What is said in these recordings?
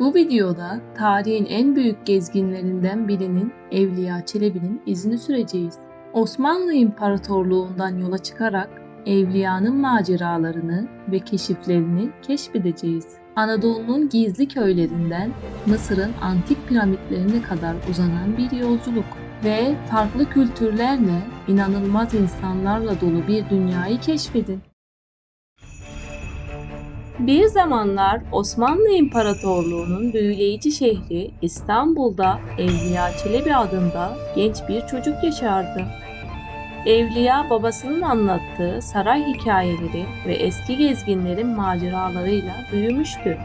Bu videoda tarihin en büyük gezginlerinden birinin Evliya Çelebi'nin izini süreceğiz. Osmanlı İmparatorluğundan yola çıkarak Evliya'nın maceralarını ve keşiflerini keşfedeceğiz. Anadolu'nun gizli köylerinden Mısır'ın antik piramitlerine kadar uzanan bir yolculuk ve farklı kültürlerle, inanılmaz insanlarla dolu bir dünyayı keşfedin. Bir zamanlar Osmanlı İmparatorluğu'nun büyüleyici şehri İstanbul'da Evliya Çelebi adında genç bir çocuk yaşardı. Evliya babasının anlattığı saray hikayeleri ve eski gezginlerin maceralarıyla büyümüştü.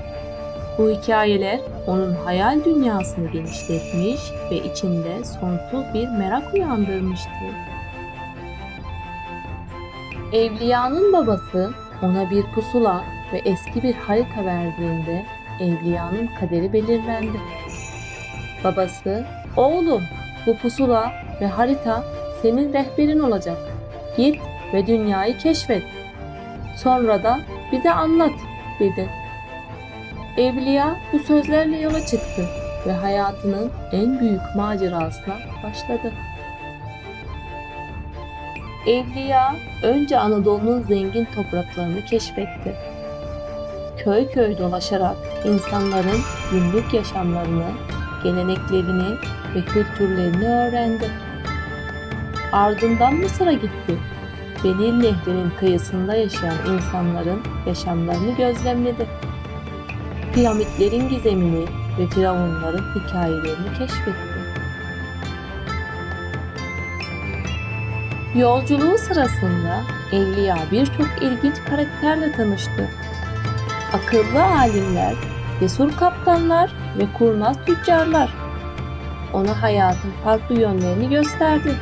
Bu hikayeler onun hayal dünyasını genişletmiş ve içinde sonsuz bir merak uyandırmıştı. Evliyanın babası ona bir pusula ve eski bir harita verdiğinde Evliya'nın kaderi belirlendi. Babası, oğlum bu pusula ve harita senin rehberin olacak. Git ve dünyayı keşfet. Sonra da bize anlat dedi. Evliya bu sözlerle yola çıktı ve hayatının en büyük macerasına başladı. Evliya önce Anadolu'nun zengin topraklarını keşfetti köy köy dolaşarak insanların günlük yaşamlarını, geleneklerini ve kültürlerini öğrendi. Ardından Mısır'a gitti ve Nil Nehri'nin kıyısında yaşayan insanların yaşamlarını gözlemledi. Piramitlerin gizemini ve firavunların hikayelerini keşfetti. Yolculuğu sırasında Evliya birçok ilginç karakterle tanıştı akıllı alimler, cesur kaptanlar ve kurnaz tüccarlar. Ona hayatın farklı yönlerini gösterdi.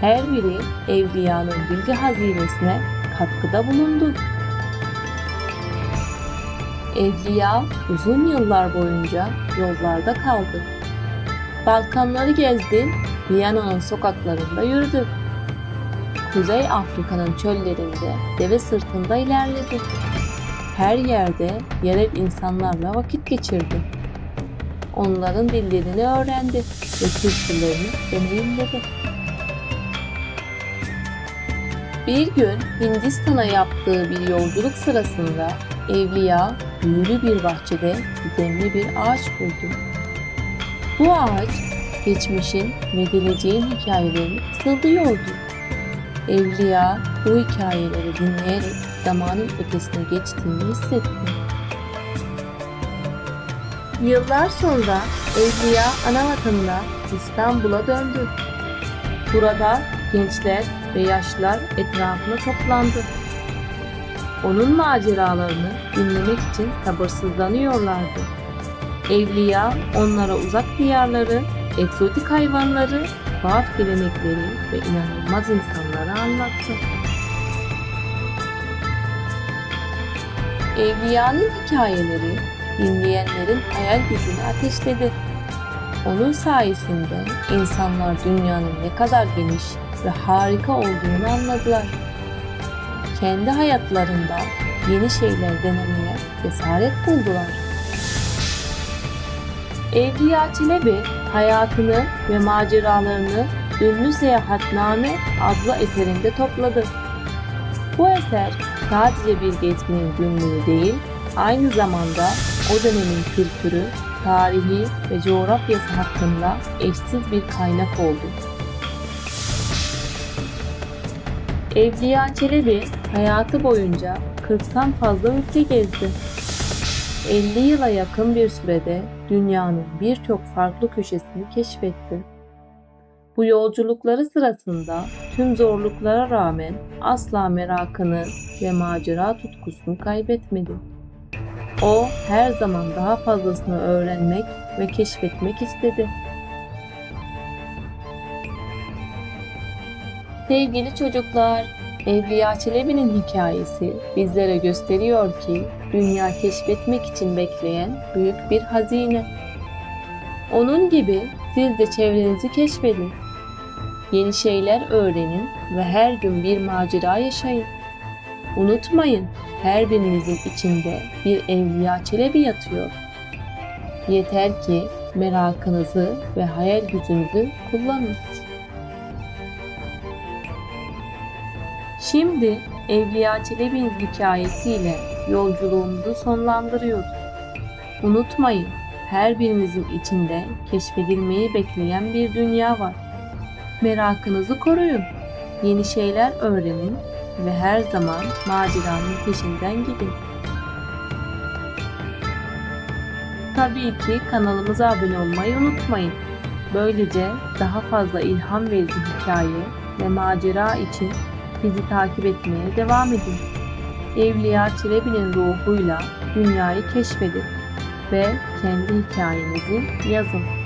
Her biri evliyanın bilgi hazinesine katkıda bulundu. Evliya uzun yıllar boyunca yollarda kaldı. Balkanları gezdi, Viyana'nın sokaklarında yürüdü. Kuzey Afrika'nın çöllerinde deve sırtında ilerledi her yerde yerel insanlarla vakit geçirdi. Onların dillerini öğrendi ve kültürlerini deneyimledi. Bir gün Hindistan'a yaptığı bir yolculuk sırasında Evliya büyülü bir bahçede gizemli bir ağaç buldu. Bu ağaç geçmişin ve geleceğin hikayelerini fısıldıyordu. Evliya bu hikayeleri dinleyerek zamanın ötesine geçtiğini hissetti. Yıllar sonra Evliya ana vatanına İstanbul'a döndü. Burada gençler ve yaşlılar etrafına toplandı. Onun maceralarını dinlemek için sabırsızlanıyorlardı. Evliya onlara uzak diyarları, egzotik hayvanları, tuhaf gelenekleri ve inanılmaz insanları anlattı. Evliyanın hikayeleri dinleyenlerin hayal gücünü ateşledi. Onun sayesinde insanlar dünyanın ne kadar geniş ve harika olduğunu anladılar. Kendi hayatlarında yeni şeyler denemeye cesaret buldular. Evliya Çelebi hayatını ve maceralarını Ünlü Seyahatname adlı eserinde topladı. Bu eser sadece bir gezginin günlüğü değil, aynı zamanda o dönemin kültürü, tarihi ve coğrafyası hakkında eşsiz bir kaynak oldu. Evliya Çelebi hayatı boyunca 40'tan fazla ülke gezdi. 50 yıla yakın bir sürede dünyanın birçok farklı köşesini keşfetti. Bu yolculukları sırasında tüm zorluklara rağmen asla merakını ve macera tutkusunu kaybetmedi. O her zaman daha fazlasını öğrenmek ve keşfetmek istedi. Sevgili çocuklar, Evliya Çelebi'nin hikayesi bizlere gösteriyor ki dünya keşfetmek için bekleyen büyük bir hazine. Onun gibi siz de çevrenizi keşfedin. Yeni şeyler öğrenin ve her gün bir macera yaşayın. Unutmayın, her birinizin içinde bir Evliya Çelebi yatıyor. Yeter ki merakınızı ve hayal gücünüzü kullanın. Şimdi Evliya Çelebi'nin hikayesiyle yolculuğumuzu sonlandırıyoruz. Unutmayın, her birimizin içinde keşfedilmeyi bekleyen bir dünya var. Merakınızı koruyun, yeni şeyler öğrenin ve her zaman maceranın peşinden gidin. Tabii ki kanalımıza abone olmayı unutmayın. Böylece daha fazla ilham verici hikaye ve macera için bizi takip etmeye devam edin. Evliya Çelebi'nin ruhuyla dünyayı keşfedin ve kendi hikayenizi yazın.